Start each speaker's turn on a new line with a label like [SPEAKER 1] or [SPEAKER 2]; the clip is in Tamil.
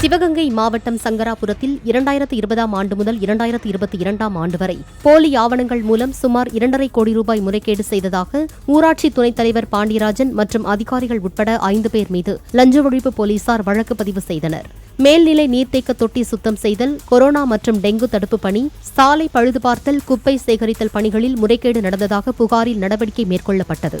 [SPEAKER 1] சிவகங்கை மாவட்டம் சங்கராபுரத்தில் இரண்டாயிரத்து இருபதாம் ஆண்டு முதல் இரண்டாயிரத்து இருபத்தி இரண்டாம் ஆண்டு வரை போலி ஆவணங்கள் மூலம் சுமார் இரண்டரை கோடி ரூபாய் முறைகேடு செய்ததாக ஊராட்சி துணைத் தலைவர் பாண்டியராஜன் மற்றும் அதிகாரிகள் உட்பட ஐந்து பேர் மீது லஞ்ச ஒழிப்பு போலீசார் வழக்கு பதிவு செய்தனர். மேல்நிலை நீர்த்தேக்க தொட்டி சுத்தம் செய்தல் கொரோனா மற்றும் டெங்கு தடுப்பு பணி சாலை பழுதுபார்த்தல் குப்பை சேகரித்தல் பணிகளில் முறைகேடு நடந்ததாக புகாரில் நடவடிக்கை மேற்கொள்ளப்பட்டது.